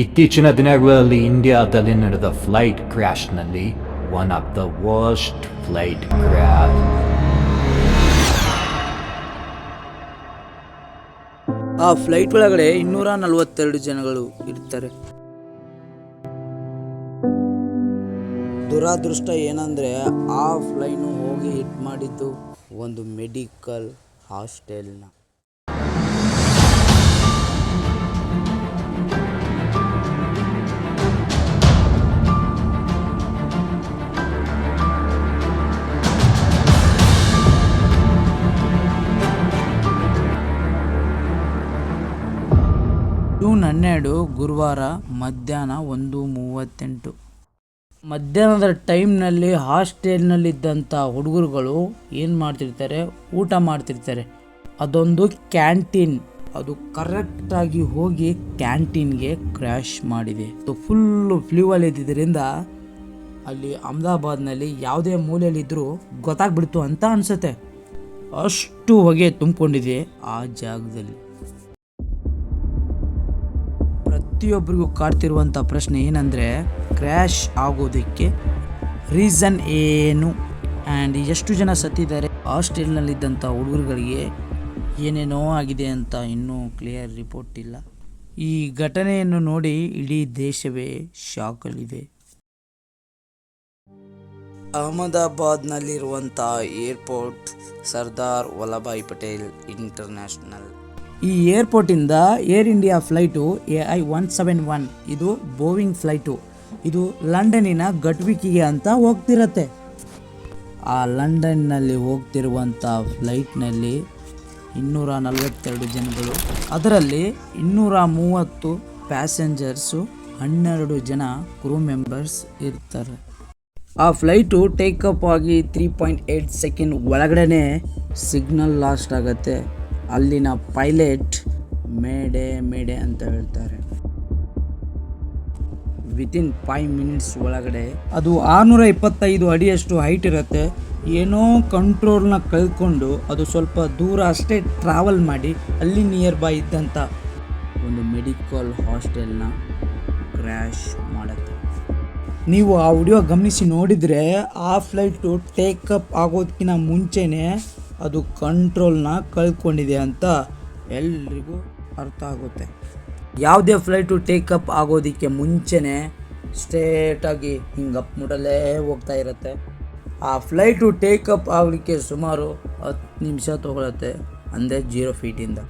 ಇತ್ತೀಚಿನ ದಿನಗಳಲ್ಲಿ ಇಂಡಿಯಾದಲ್ಲಿ ನಡೆದ flight ಕ್ರ್ಯಾಶ್ನಲ್ಲಿ one of the worst flight crash. ಆ ಫ್ಲೈಟ್ ಒಳಗಡೆ ಇನ್ನೂರ ನಲವತ್ತೆರಡು ಜನಗಳು ಇರ್ತಾರೆ. ದುರಾದೃಷ್ಟ ಏನಂದ್ರೆ ಆ ಫ್ಲೈನು ಹೋಗಿ ಹಿಟ್ ಮಾಡಿದ್ದು ಒಂದು ಮೆಡಿಕಲ್ ಹಾಸ್ಟೆಲ್ನ. ಜೂನ್ ಹನ್ನೆರಡು ಗುರುವಾರ ಮಧ್ಯಾಹ್ನ ಒಂದು ಮೂವತ್ತೆಂಟು. ಮಧ್ಯಾಹ್ನದ ಟೈಮ್ನಲ್ಲಿ ಹಾಸ್ಟೆಲ್ನಲ್ಲಿದ್ದಂಥ ಹುಡುಗರುಗಳು ಏನು ಮಾಡ್ತಿರ್ತಾರೆ? ಊಟ ಮಾಡ್ತಿರ್ತಾರೆ. ಅದೊಂದು ಕ್ಯಾಂಟೀನ್. ಅದು ಕರೆಕ್ಟಾಗಿ ಹೋಗಿ ಕ್ಯಾಂಟೀನ್ಗೆ ಕ್ರ್ಯಾಶ್ ಮಾಡಿದೆ. ಅದು ಫುಲ್ಲು ಫ್ಲೂವಲ್ಲಿ ಇದ್ದಿದ್ದರಿಂದ ಅಲ್ಲಿ ಅಹಮದಾಬಾದ್ನಲ್ಲಿ ಯಾವುದೇ ಮೂಲೆಯಲ್ಲಿದ್ದರೂ ಗೊತ್ತಾಗ್ಬಿಡ್ತು ಅಂತ ಅನಿಸುತ್ತೆ. ಅಷ್ಟು ಹೊಗೆ ತುಂಬಿಕೊಂಡಿದೆ ಆ ಜಾಗದಲ್ಲಿ. ಪ್ರತಿಯೊಬ್ಬರಿಗೂ ಕಾಡ್ತಿರುವಂಥ ಪ್ರಶ್ನೆ ಏನಂದರೆ ಕ್ರ್ಯಾಶ್ ಆಗೋದಕ್ಕೆ ರೀಸನ್ ಏನು? ಆ್ಯಂಡ್ ಎಷ್ಟು ಜನ ಸತ್ತಿದ್ದಾರೆ? ಹಾಸ್ಟೆಲ್ನಲ್ಲಿದ್ದಂಥ ಹುಡುಗರುಗಳಿಗೆ ಏನೇನೋ ಆಗಿದೆ ಅಂತ ಇನ್ನೂ ಕ್ಲಿಯರ್ ರಿಪೋರ್ಟ್ ಇಲ್ಲ. ಈ ಘಟನೆಯನ್ನು ನೋಡಿ ಇಡೀ ದೇಶವೇ ಶಾಕಲ್ಲಿದೆ ಅಹಮದಾಬಾದ್ನಲ್ಲಿರುವಂಥ ಏರ್ಪೋರ್ಟ್ ಸರ್ದಾರ್ ವಲ್ಲಭಾಯ್ ಪಟೇಲ್ ಇಂಟರ್ನ್ಯಾಷನಲ್ ಈ ಏರ್ಪೋರ್ಟಿಂದ Air India flight A I one seven one, ಇದು ಬೋವಿಂಗ್ ಫ್ಲೈಟು. ಇದು ಲಂಡನ್ನಿನ ಗಟ್ವಿಕಿಗೆ ಅಂತ ಹೋಗ್ತಿರತ್ತೆ. ಆ ಲಂಡನ್ನಲ್ಲಿ ಹೋಗ್ತಿರುವಂಥ ಫ್ಲೈಟ್ನಲ್ಲಿ ಇನ್ನೂರ ನಲವತ್ತೆರಡು ಜನಗಳು. ಅದರಲ್ಲಿ ಇನ್ನೂರ ಮೂವತ್ತು ಪ್ಯಾಸೆಂಜರ್ಸು, ಹನ್ನೆರಡು ಜನ ಕ್ರೂ ಮೆಂಬರ್ಸ್ ಇರ್ತಾರೆ. ಆ ಫ್ಲೈಟು ಟೇಕಪ್ ಆಗಿ ತ್ರೀ ಪಾಯಿಂಟ್ ಏಯ್ಟ್ ಸೆಕೆಂಡ್ ಒಳಗಡೆ ಸಿಗ್ನಲ್ ಲಾಸ್ಟ್ ಆಗುತ್ತೆ. ಅಲ್ಲಿನ ಪೈಲಟ್ ಮೇಡೆ ಮೇಡೆ ಅಂತ ಹೇಳ್ತಾರೆ. ವಿತಿನ್ ಫೈವ್ ಮಿನಿಟ್ಸ್ ಒಳಗಡೆ ಅದು ಆರುನೂರ ಇಪ್ಪತ್ತೈದು ಅಡಿಯಷ್ಟು ಹೈಟ್ ಇರುತ್ತೆ. ಏನೋ ಕಂಟ್ರೋಲ್ನ ಕಳ್ಕೊಂಡು ಅದು ಸ್ವಲ್ಪ ದೂರ ಅಷ್ಟೇ ಟ್ರಾವೆಲ್ ಮಾಡಿ ಅಲ್ಲಿ ನಿಯರ್ ಬೈ ಇದ್ದಂಥ ಒಂದು ಮೆಡಿಕಲ್ ಹಾಸ್ಟೆಲ್ನ ಕ್ರ್ಯಾಶ್ ಮಾಡುತ್ತೆ. ನೀವು ಆ ವಿಡಿಯೋ ಗಮನಿಸಿ ನೋಡಿದರೆ ಆ ಫ್ಲೈಟು ಟೇಕಪ್ ಆಗೋದಕ್ಕಿಂತ ಮುಂಚೆನೇ ಅದು ಕಂಟ್ರೋಲ್ನ ಕಳ್ಕೊಂಡಿದೆ ಅಂತ ಎಲ್ರಿಗೂ ಅರ್ಥ ಆಗುತ್ತೆ. ಯಾವುದೇ ಫ್ಲೈಟು ಟೇಕಪ್ ಆಗೋದಕ್ಕೆ ಮುಂಚೆನೇ ಸ್ಟ್ರೇಟಾಗಿ ಹಿಂಗೆ ಅಪ್ ಮುಟಲೇ ಹೋಗ್ತಾ ಇರುತ್ತೆ. ಆ ಫ್ಲೈಟು ಟೇಕಪ್ ಆಗಲಿಕ್ಕೆ ಸುಮಾರು ಹತ್ತು ನಿಮಿಷ ತೊಗೊಳತ್ತೆ ಅಂದರೆ ಜೀರೋ ಫೀಟಿಂದ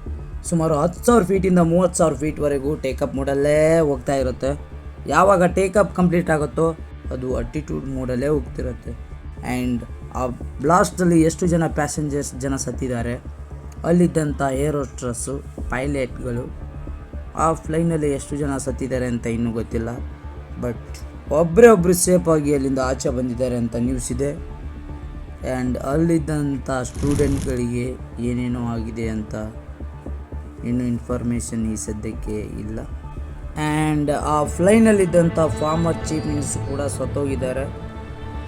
ಸುಮಾರು ಹತ್ತು ಸಾವಿರ ಫೀಟಿಂದ ಮೂವತ್ತು ಸಾವಿರ ಫೀಟ್ವರೆಗೂ ಟೇಕಪ್ ಮೂಡಲ್ಲೇ ಹೋಗ್ತಾ ಇರುತ್ತೆ. ಯಾವಾಗ ಟೇಕಪ್ ಕಂಪ್ಲೀಟ್ ಆಗುತ್ತೋ ಅದು ಅಟಿಟ್ಯೂಡ್ ಮೂಡಲ್ಲೇ ಹೋಗ್ತಿರುತ್ತೆ. ಆ್ಯಂಡ್ ಆ ಬ್ಲಾಸ್ಟಲ್ಲಿ ಎಷ್ಟು ಜನ ಪ್ಯಾಸೆಂಜರ್ಸ್ ಜನ ಸತ್ತಿದ್ದಾರೆ? ಅಲ್ಲಿದ್ದಂಥ ಏರೋಸ್ಟ್ರಸ್ಸು ಪೈಲಟ್ಗಳು ಆ ಫ್ಲೈನಲ್ಲಿ ಎಷ್ಟು ಜನ ಸತ್ತಿದ್ದಾರೆ ಅಂತ ಇನ್ನೂ ಗೊತ್ತಿಲ್ಲ. ಬಟ್ ಒಬ್ಬರೇ ಒಬ್ಬರು ಸೇಫಾಗಿ ಅಲ್ಲಿಂದ ಆಚೆ ಬಂದಿದ್ದಾರೆ ಅಂತ ನ್ಯೂಸ್ ಇದೆ. ಆ್ಯಂಡ್ ಅಲ್ಲಿದ್ದಂಥ ಸ್ಟೂಡೆಂಟ್ಗಳಿಗೆ ಏನೇನೋ ಆಗಿದೆ ಅಂತ ಇನ್ನೂ ಇನ್ಫಾರ್ಮೇಷನ್ ಈ ಸದ್ಯಕ್ಕೆ ಇಲ್ಲ. ಆ್ಯಂಡ್ ಆ ಫ್ಲೈನಲ್ಲಿದ್ದಂಥ ಫಾರ್ಮರ್ ಚೀಫ್ ಮಿನಿಸ್ಟರ್ ಕೂಡ ಸತ್ತೋಗಿದ್ದಾರೆ.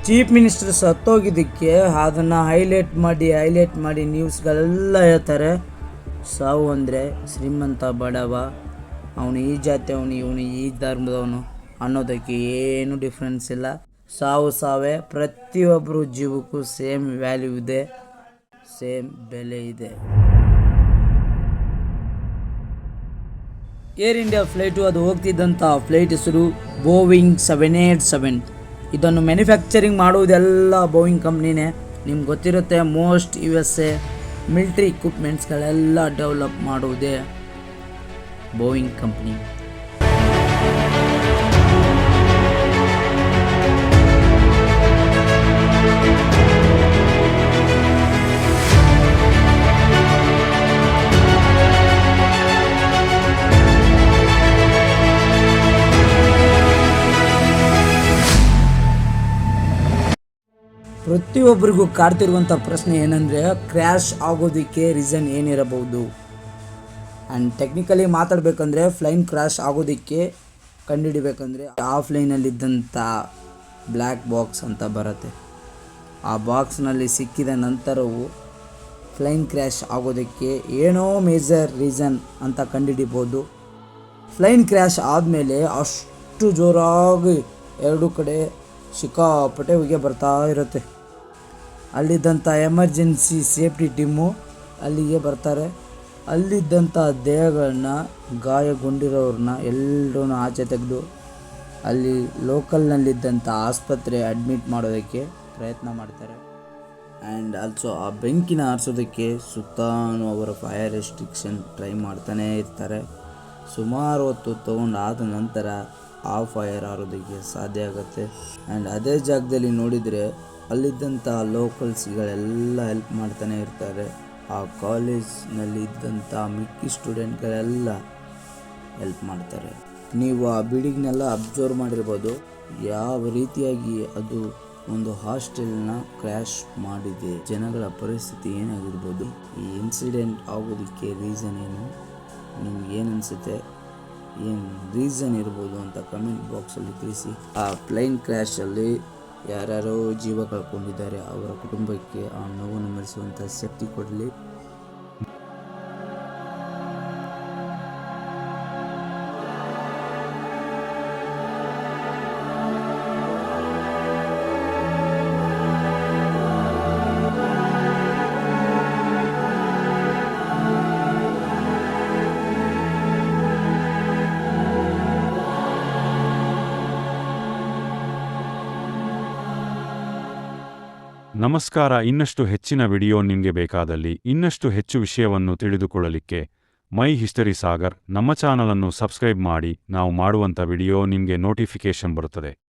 ಚೀಫ್ ಮಿನಿಸ್ಟರ್ ಸತ್ತೋಗಿದ್ದಕ್ಕೆ ಅದನ್ನು ಹೈಲೈಟ್ ಮಾಡಿ ಹೈಲೈಟ್ ಮಾಡಿ ನ್ಯೂಸ್ಗಳೆಲ್ಲ ಹೇಳ್ತಾರೆ. ಸಾವು ಅಂದರೆ ಶ್ರೀಮಂತ ಬಡವ, ಅವನು ಈ ಜಾತಿ, ಅವನು ಇವನು ಈ ಧರ್ಮದವನು ಅನ್ನೋದಕ್ಕೆ ಏನು ಡಿಫ್ರೆನ್ಸ್ ಇಲ್ಲ. ಸಾವು ಸಾವೇ ಪ್ರತಿಯೊಬ್ಬರು ಜೀವಕ್ಕೂ ಸೇಮ್ ವ್ಯಾಲ್ಯೂ ಇದೆ ಸೇಮ್ ಬೆಲೆ ಇದೆ. ಏರ್ ಇಂಡಿಯಾ ಫ್ಲೈಟು ಅದು ಹೋಗ್ತಿದ್ದಂಥ ಫ್ಲೈಟ್ ಹೆಸರು ಬೋವಿಂಗ್ ಸೆವೆನ್ ಏಟ್ ಸೆವೆನ್ ಇದನ್ನು ಮ್ಯಾನುಫ್ಯಾಕ್ಚರಿಂಗ್ ಮಾಡುವುದೆಲ್ಲ ಬೋಯಿಂಗ್ ಕಂಪ್ನಿನೇ ನಿಮ್ಗೆ ಗೊತ್ತಿರುತ್ತೆ most U S A military ಇಕ್ವಿಪ್ಮೆಂಟ್ಸ್ಗಳೆಲ್ಲ develop ಮಾಡುವುದೇ ಬೋಯಿಂಗ್ ಕಂಪ್ನಿ ಪ್ರತಿಯೊಬ್ಬರಿಗೂ ಕಾಡ್ತಿರುವಂಥ ಪ್ರಶ್ನೆ ಏನಂದರೆ ಕ್ರ್ಯಾಶ್ ಆಗೋದಕ್ಕೆ ರೀಸನ್ ಏನಿರಬಹುದು? ಆ್ಯಂಡ್ ಟೆಕ್ನಿಕಲಿ ಮಾತಾಡಬೇಕಂದ್ರೆ ಫ್ಲೈನ್ ಕ್ರ್ಯಾಶ್ ಆಗೋದಕ್ಕೆ ಕಂಡುಹಿಡಿಬೇಕಂದ್ರೆ ಆಫ್ಲೈನಲ್ಲಿದ್ದಂಥ ಬ್ಲ್ಯಾಕ್ ಬಾಕ್ಸ್ ಅಂತ ಬರುತ್ತೆ. ಆ ಬಾಕ್ಸ್ನಲ್ಲಿ ಸಿಕ್ಕಿದ ನಂತರವೂ ಫ್ಲೈನ್ ಕ್ರ್ಯಾಶ್ ಆಗೋದಕ್ಕೆ ಏನೋ ಮೇಜರ್ ರೀಸನ್ ಅಂತ ಕಂಡುಹಿಡಿಬೋದು ಫ್ಲೈನ್ ಕ್ರ್ಯಾಶ್ ಆದಮೇಲೆ ಅಷ್ಟು ಜೋರಾಗಿ ಎರಡು ಕಡೆ ಸಿಕ್ಕಾಪಟ್ಟೆ ಹೊಗೆ ಬರ್ತಾ ಇರುತ್ತೆ. ಅಲ್ಲಿದ್ದಂಥ ಎಮರ್ಜೆನ್ಸಿ ಸೇಫ್ಟಿ ಟೀಮು ಅಲ್ಲಿಗೆ ಬರ್ತಾರೆ. ಅಲ್ಲಿದ್ದಂಥ ದೇಹಗಳನ್ನ ಗಾಯಗೊಂಡಿರೋರನ್ನ ಎಲ್ಲರೂ ಆಚೆ ತೆಗೆದು ಅಲ್ಲಿ ಲೋಕಲ್ನಲ್ಲಿದ್ದಂಥ ಆಸ್ಪತ್ರೆ ಅಡ್ಮಿಟ್ ಮಾಡೋದಕ್ಕೆ ಪ್ರಯತ್ನ ಮಾಡ್ತಾರೆ. ಆ್ಯಂಡ್ ಆಲ್ಸೋ ಆ ಬೆಂಕಿನ ಆರಿಸೋದಕ್ಕೆ ಸುತ್ತಾನು ಅವರ ಫೈರ್ ರೆಸ್ಟ್ರಿಕ್ಷನ್ ಟ್ರೈ ಮಾಡ್ತಾನೇ ಇರ್ತಾರೆ. ಸುಮಾರು ಹೊತ್ತು ತೊಗೊಂಡಾದ ನಂತರ ಆ ಫೈರ್ ಆರೋದಕ್ಕೆ ಸಾಧ್ಯ ಆಗುತ್ತೆ. ಆ್ಯಂಡ್ ಅದೇ ಜಾಗದಲ್ಲಿ ನೋಡಿದರೆ ಅಲ್ಲಿದ್ದಂಥ ಲೋಕಲ್ಸ್ಗಳೆಲ್ಲ ಹೆಲ್ಪ್ ಮಾಡ್ತಾನೆ ಇರ್ತಾರೆ. ಆ ಕಾಲೇಜ್ನಲ್ಲಿ ಇದ್ದಂಥ ಮಿಕ್ಕಿ ಸ್ಟೂಡೆಂಟ್ಗಳೆಲ್ಲ ಹೆಲ್ಪ್ ಮಾಡ್ತಾರೆ. ನೀವು ಆ ಬಿಲ್ಡಿಂಗ್ನೆಲ್ಲ ಅಬ್ಸರ್ವ್ ಮಾಡಿರ್ಬೋದು. ಯಾವ ರೀತಿಯಾಗಿ ಅದು ಒಂದು ಹಾಸ್ಟೆಲ್ನ ಕ್ರ್ಯಾಶ್ ಮಾಡಿದೆ, ಜನಗಳ ಪರಿಸ್ಥಿತಿ ಏನಾಗಿರ್ಬೋದು, ಈ ಇನ್ಸಿಡೆಂಟ್ ಆಗೋದಕ್ಕೆ ರೀಸನ್ ಏನು? ನಿಮ್ಗೆ ಏನು ಅನಿಸುತ್ತೆ? ಏನು ರೀಸನ್ ಇರ್ಬೋದು ಅಂತ ಕಮೆಂಟ್ ಬಾಕ್ಸಲ್ಲಿ ತಿಳಿಸಿ. ಆ ಪ್ಲೇನ್ ಕ್ರ್ಯಾಶಲ್ಲಿ ಯಾರ್ಯಾರೋ ಜೀವ ಕಳ್ಕೊಂಡಿದ್ದಾರೆ, ಅವರ ಕುಟುಂಬಕ್ಕೆ ಆ ನೋವನ್ನು ಮರೆಸುವಂಥ ಶಕ್ತಿ ಕೊಡಲಿ. ನಮಸ್ಕಾರ. ಇನ್ನಷ್ಟು ಹೆಚ್ಚಿನ ವಿಡಿಯೋ ನಿಮಗೆ ಬೇಕಾದಲ್ಲಿ ಇನ್ನಷ್ಟು ಹೆಚ್ಚು ವಿಷಯವನ್ನು ತಿಳಿದುಕೊಳ್ಳಲಿಕ್ಕೆ ಮೈ ಹಿಸ್ಟರಿ ಸಾಗರ್ ನಮ್ಮ ಚಾನಲನ್ನು ಸಬ್ಸ್ಕ್ರೈಬ್ ಮಾಡಿ. ನಾವು ಮಾಡುವಂಥ ವಿಡಿಯೋ ನಿಮಗೆ ನೋಟಿಫಿಕೇಶನ್ ಬರುತ್ತದೆ.